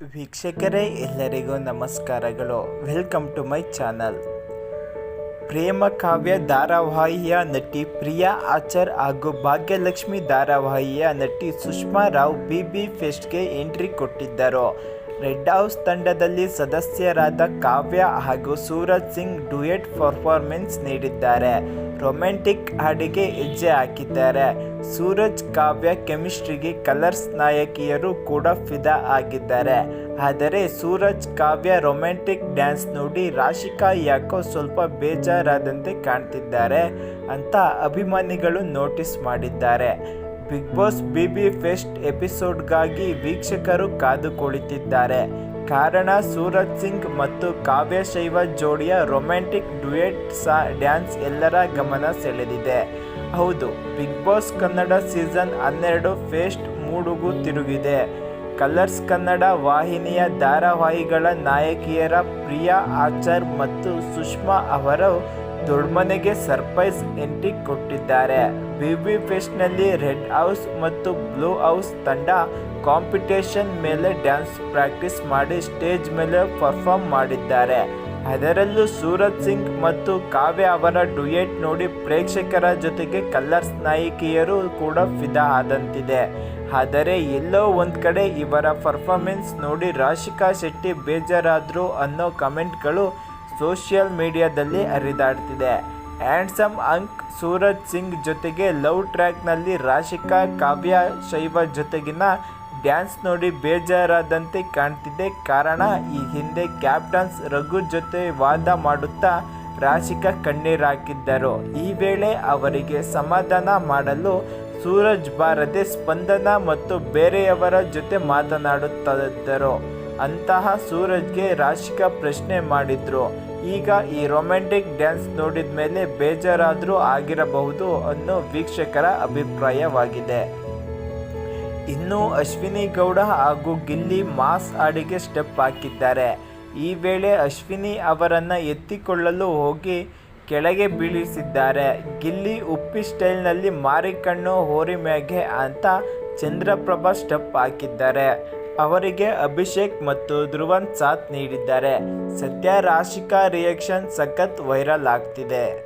ವೀಕ್ಷಕರೇ, ಎಲ್ಲರಿಗೂ ನಮಸ್ಕಾರಗಳು. Welcome to my channel Prema Kavya ಧಾರಾವಾಹಿಯ ನಟಿ ಪ್ರಿಯಾ ಆಚಾರ್ ಹಾಗೂ ಭಾಗ್ಯಲಕ್ಷ್ಮಿ ಧಾರಾವಾಹಿಯ ನಟಿ ಸುಷ್ಮಾ ರಾವ್ ಬಿ ಬಿ ಫೆಸ್ಟ್ಗೆ ಎಂಟ್ರಿ ಕೊಟ್ಟಿದ್ದರು. ರೆಡ್ ಹೌಸ್ ತಂಡದಲ್ಲಿ ಸದಸ್ಯರಾದ ಕಾವ್ಯ ಹಾಗೂ ಸೂರಜ್ ಸಿಂಗ್ ಡುಯೆಟ್ ಪರ್ಫಾರ್ಮೆನ್ಸ್ ನೀಡಿದ್ದಾರೆ. ರೊಮ್ಯಾಂಟಿಕ್ ಹಾಡಿಗೆ ಹೆಜ್ಜೆ ಹಾಕಿದ್ದಾರೆ. ಸೂರಜ್ ಕಾವ್ಯ ಕೆಮಿಸ್ಟ್ರಿಗೆ ಕಲರ್ಸ್ ನಾಯಕಿಯರು ಕೂಡ ಫಿದಾ ಆಗಿದ್ದಾರೆ. ಆದರೆ ಸೂರಜ್ ಕಾವ್ಯ ರೊಮ್ಯಾಂಟಿಕ್ ಡ್ಯಾನ್ಸ್ ನೋಡಿ ರಾಶಿಕಾ ಯಾಕೋ ಸ್ವಲ್ಪ ಬೇಜಾರಾದಂತೆ ಕಾಣ್ತಿದ್ದಾರೆ ಅಂತ ಅಭಿಮಾನಿಗಳು ನೋಟಿಸ್ ಮಾಡಿದ್ದಾರೆ. Bigg Boss B B fest ಎಪಿಸೋಡ್ಗಾಗಿ ವೀಕ್ಷಕರು ಕಾದು ಕುಳಿತಿದ್ದಾರೆ. ಕಾರಣ ಸೂರಜ್ ಸಿಂಗ್ ಮತ್ತು ಕಾವ್ಯ ಶೈವ ಜೋಡಿಯ ರೊಮ್ಯಾಂಟಿಕ್ ಡ್ಯುಯೆಟ್ ಸಾ, ಡ್ಯಾನ್ಸ್ ಎಲ್ಲರ ಗಮನ ಸೆಳೆದಿದೆ. ಹೌದು, ಬಿಗ್ ಬಾಸ್ ಕನ್ನಡ ಸೀಸನ್ ಹನ್ನೆರಡು ಫೇಸ್ಟ್ ಮೂಡುಗು ತಿರುಗಿದೆ. ಕಲರ್ಸ್ ಕನ್ನಡ ವಾಹಿನಿಯ ಧಾರಾವಾಹಿಗಳ ನಾಯಕಿಯರ ಪ್ರಿಯಾ ಆಚಾರ್ ಮತ್ತು ಸುಷ್ಮಾ ಅವರು ದೊಡ್ಮನೆಗೆ ಸರ್ಪ್ರೈಸ್ ಎಂಟ್ರಿ ಕೊಟ್ಟಿದ್ದಾರೆ. ಬಿಬಿ ಫೆಸ್ಟ್ನಲ್ಲಿ ರೆಡ್ ಹೌಸ್ ಮತ್ತು ಬ್ಲೂ ಹೌಸ್ ತಂಡ ಕಾಂಪಿಟೇಷನ್ ಮೇಲೆ ಡ್ಯಾನ್ಸ್ ಪ್ರಾಕ್ಟೀಸ್ ಮಾಡಿ ಸ್ಟೇಜ್ ಮೇಲೆ ಪರ್ಫಾರ್ಮ್ ಮಾಡಿದ್ದಾರೆ. ಅದರಲ್ಲೂ ಸೂರಜ್ ಸಿಂಗ್ ಮತ್ತು ಕಾವ್ಯ ಅವರ ಡುಯೆಟ್ ನೋಡಿ ಪ್ರೇಕ್ಷಕರ ಜೊತೆಗೆ ಕಲರ್ಸ್ ನಾಯಕಿಯರು ಕೂಡ ಫಿದಾ ಆದಂತಿದೆ. ಆದರೆ ಎಲ್ಲೋ ಒಂದು ಕಡೆ ಇವರ ಪರ್ಫಾರ್ಮೆನ್ಸ್ ನೋಡಿ ರಾಶಿಕಾ ಶೆಟ್ಟಿ ಬೇಜಾರಾದ್ರು ಅನ್ನೋ ಕಮೆಂಟ್ಗಳು ಸೋಷಿಯಲ್ ಮೀಡಿಯಾದಲ್ಲಿ ಹರಿದಾಡ್ತಿದೆ. ಹ್ಯಾಂಡ್ಸಮ್ ಅಂಕ್ ಸೂರಜ್ ಸಿಂಗ್ ಜೊತೆಗೆ ಲವ್ ಟ್ರ್ಯಾಕ್ನಲ್ಲಿ ರಾಶಿಕಾ, ಕಾವ್ಯ, ಶೈವ ಜೊತೆಗಿನ ಡ್ಯಾನ್ಸ್ ನೋಡಿ ಬೇಜಾರಾದಂತೆ ಕಾಣ್ತಿದೆ ಕಾರಣ, ಈ ಹಿಂದೆ ಕ್ಯಾಪ್ಟನ್ಸ್ ರಘು ಜೊತೆ ವಾದ ಮಾಡುತ್ತಾ ರಾಶಿಕಾ ಕಣ್ಣೀರಾಕಿದ್ದರು. ಈ ವೇಳೆ ಅವರಿಗೆ ಸಮಾಧಾನ ಮಾಡಲು ಸೂರಜ್ ಬಾರದೆ ಸ್ಪಂದನ ಮತ್ತು ಬೇರೆಯವರ ಜೊತೆ ಮಾತನಾಡುತ್ತಿದ್ದರು. ಅಂತಹ ಸೂರಜ್ಗೆ ರಾಶಿಕಾ ಪ್ರಶ್ನೆ ಮಾಡಿದ್ರು. ಈಗ ಈ ರೊಮ್ಯಾಂಟಿಕ್ ಡ್ಯಾನ್ಸ್ ನೋಡಿದ ಮೇಲೆ ಬೇಜಾರಾದರೂ ಆಗಿರಬಹುದು ಅನ್ನೋ ವೀಕ್ಷಕರ ಅಭಿಪ್ರಾಯವಾಗಿದೆ. ಇನ್ನು ಅಶ್ವಿನಿ ಗೌಡ ಹಾಗೂ ಗಿಲ್ಲಿ ಮಾಸ್ ಆಡಿಗೆ ಸ್ಟೆಪ್ ಹಾಕಿದ್ದಾರೆ. ಈ ವೇಳೆ ಅಶ್ವಿನಿ ಅವರನ್ನು ಎತ್ತಿಕೊಳ್ಳಲು ಹೋಗಿ ಕೆಳಗೆ ಬೀಳಿಸಿದ್ದಾರೆ. ಗಿಲ್ಲಿ ಉಪ್ಪಿ ಸ್ಟೈಲ್ನಲ್ಲಿ ಮಾರಿಕಣ್ಣು ಹೋರಿ ಮ್ಯಾಗೆ ಅಂತ ಚಂದ್ರಪ್ರಭಾ ಸ್ಟೆಪ್ ಹಾಕಿದ್ದಾರೆ. ಅವರಿಗೆ ಅಭಿಷೇಕ್ ಮತ್ತು ಧ್ರುವನ್ ಸಾಥ್ ನೀಡಿದ್ದಾರೆ. ಸದ್ಯ ರಾಶಿಕಾ ರಿಯಾಕ್ಷನ್ ಸಖತ್ ವೈರಲ್ ಆಗ್ತಿದೆ.